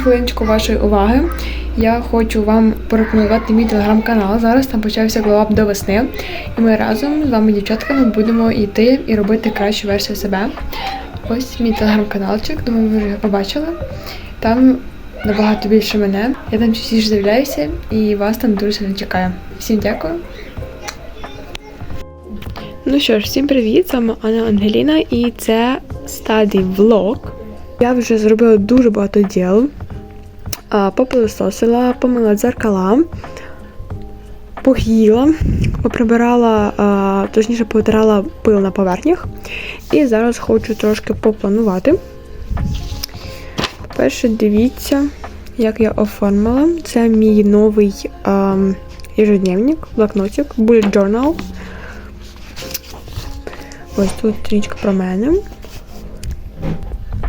хвилиночку вашої уваги. Я хочу вам порекомендувати мій телеграм-канал. Зараз там почався глава до весни. І ми разом з вами, дівчатками, будемо йти і робити кращу версію себе. Ось мій телеграм-каналчик, думаю, ви вже побачили. Там набагато більше мене. Я там частіше з'являюся і вас там дуже сильно чекаю. Всім дякую. Ну що ж, всім привіт! З вами Анна Ангеліна і це стадій влог. Я вже зробила дуже багато діл. Попилисосила, помила дзеркала, поїла, поприбирала, точніше повитирала пил на поверхнях. І зараз хочу трошки попланувати. Перше, дивіться, як я оформила. Це мій новий ежедневник, блокнотик, bullet journal. Ось тут стрічка про мене.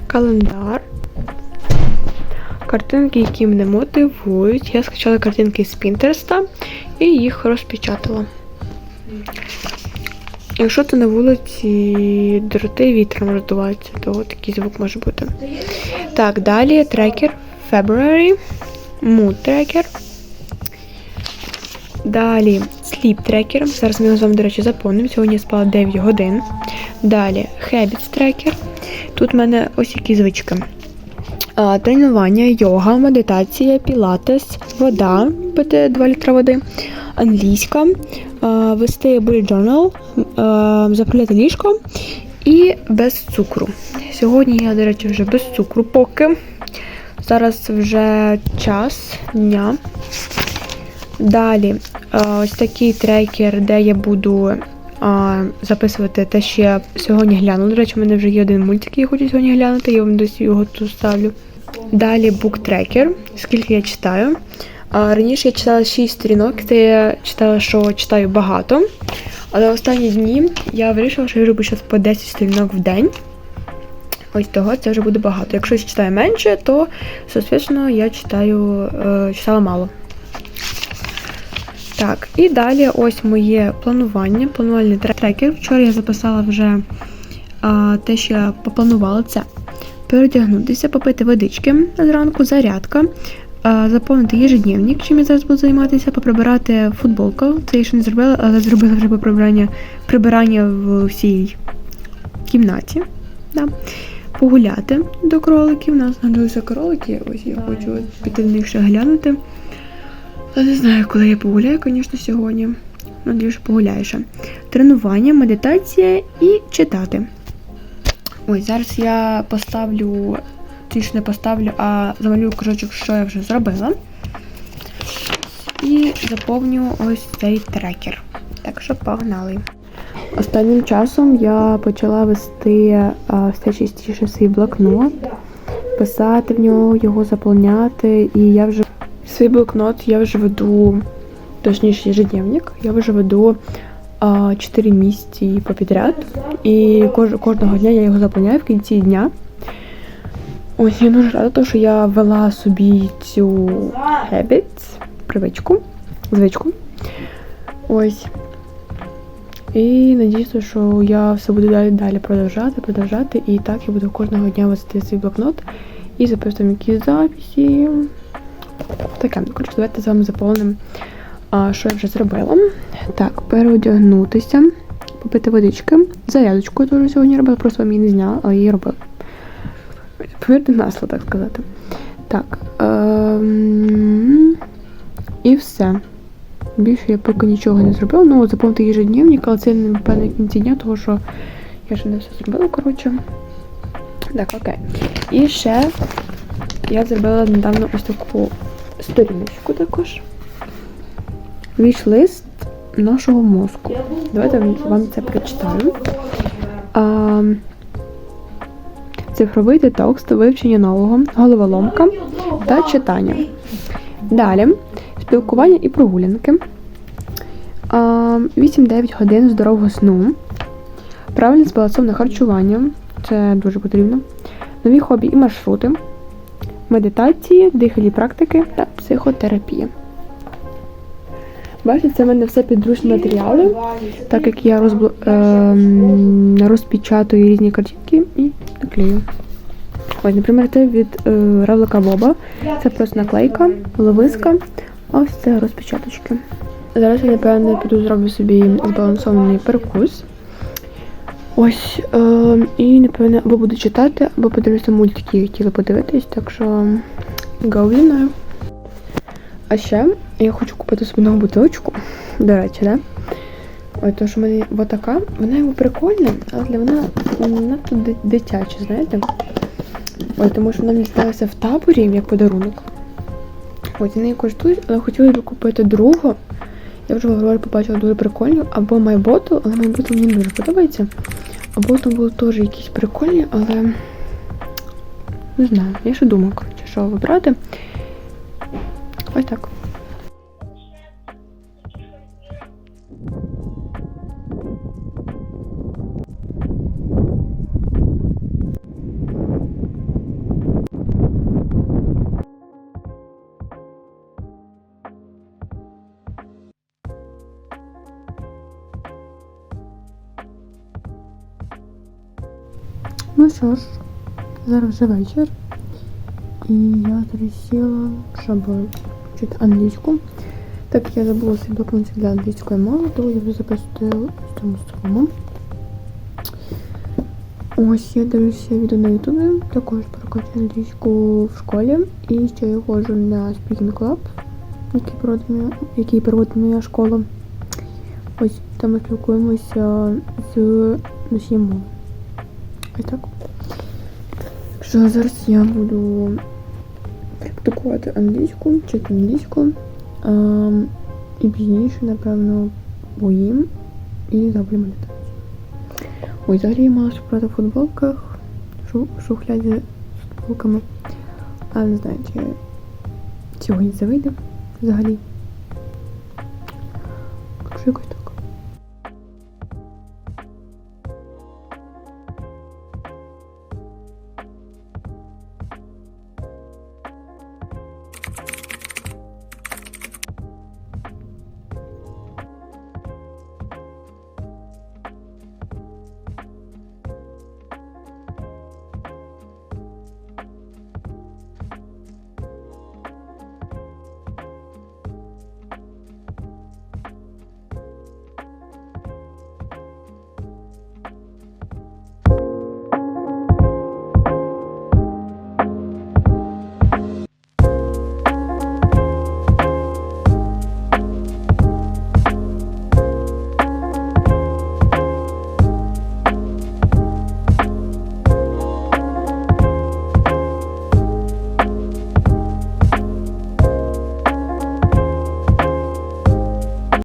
Календар. Картинки, які мене мотивують. Я скачала картинки з Пінтерста і їх розпечатала. Якщо ти на вулиці дроти вітром роздуваються, то такий звук може бути. Так, далі трекер February, Mood Tracker. Далі Sleep Tracker. Зараз ми його з вами, до речі, заповнимо. Сьогодні я спала 9 годин. Далі Habits Tracker. Тут в мене ось які звички. Тренування, йога, медитація, пілатес, вода, пити 2 літра води, англійська, вести bullet journal, заправляти ліжко і без цукру. Сьогодні я, до речі, вже без цукру поки. Зараз вже час дня. Далі ось такий трекер, де я буду а, записувати те, що я сьогодні глянула. До речі, у мене вже є один мультик, який я хочу сьогодні глянути, я вам десь його тут ставлю. Далі буктрекер, скільки я читаю. А, раніше я читала 6 сторінок, це я читала, що читаю багато. Але останні дні я вирішила, що я роблю зараз по 10 сторінок в день. Ось того це вже буде багато. Якщо я читаю менше, то, соответственно, я читаю, е, читала мало. Так, і далі ось моє планування, планувальний трекер. Вчора я записала вже а, те, що я попланувала. Це передягнутися, попити водички зранку, зарядка, а, заповнити ежедневник, чим я зараз буду займатися, поприбирати футболку. Це я ще не зробила, але зробила вже прибирання, прибирання в всій кімнаті. Да. Погуляти до кроликів. У нас народилися кролики. Ось я хочу піти в них ще глянути. Я не знаю, коли я погуляю, звісно, сьогодні. Надію, що погуляю ще. Тренування, медитація і читати. Ось зараз я поставлю, ж не поставлю, а замалюю кружочок, що я вже зробила. І заповню ось цей трекер. Так що погнали. Останнім часом я почала вести а, все частіше свій блокнот, писати в нього, його заповняти, і я вже Свій блокнот я вже веду, точніше, ежедневник, я вже веду а, 4 місяці попідряд. І кож, кожного дня я його заповняю в кінці дня. Ось я дуже рада, що я ввела собі цю habit, привичку, звичку. Ось. І надіюся, що я все буду далі, далі продовжати, продовжати. І так я буду кожного дня вести свій блокнот і записувати якісь записи. Таке, ну, коротше, давайте з вами заповнимо, що я вже зробила. Так, переодягнутися, попити водички. Зарядочку я теж сьогодні робила, просто вам її не зняла, але її робила. Повірте на так сказати. Так. Ем... І все. Більше я поки нічого не зробила. Ну, заповнити ежедневник, але це напевно в кінці дня, тому що я ще не все зробила, коротше. Так, окей. І ще я зробила недавно ось таку сторіночку також. Вішлист нашого мозку. Давайте вам це прочитаю. А, цифровий детокс вивчення нового, головоломка та читання. Далі спілкування і прогулянки. А, 8-9 годин здорового сну. Правильне збалансоване харчування. Це дуже потрібно. Нові хобі і маршрути медитації, дихальні практики та психотерапія. Бачите, це в мене все підручні матеріали, так як я розбл... ем, розпечатую різні картинки і наклею. Ось, наприклад, це від е, равлика Боба. Це просто наклейка, ловиска, ось це розпечаточки. Зараз я, напевно, піду зроблю собі збалансований перекус. Ось, е, і напевно або буду читати, або подивлюся мультики, які хотіла подивитись, так що мною. А ще я хочу купити собі нову бутилочку. До речі, да? Ой, то що в мене вот вона його прикольна, але вона надто дитяча, знаєте? Ой, тому що вона мені сталася в таборі як подарунок. Ось вони коштують, але хотіла б купити другу. Я вже в Аврорі побачила дуже прикольну, або майботу, але майботу мені дуже подобається. Або там були теж якісь прикольні, але не знаю, я ще думаю, коротше, що вибрати. Ось так. Ну що ж, зараз вже вечір. І я сіла, щоб вчити англійську. Так як я забула свій блокнотик для англійської мови, то я вже записую в цьому своєму. Ось я дивлюся відео на ютубі, також прокачую англійську в школі. І ще я ходжу на Speaking Club, який проводить моя, який проводить моя школа. Ось там ми спілкуємося з носієм мови. Ось так. Так що зараз я буду практикувати англійську, вчити англійську. А, і пізніше, напевно, поїм і зроблю медитацію. Ой, взагалі я мала шукати в футболках, шу- шухляді з футболками. Але не знаю, чи сьогодні це вийде взагалі.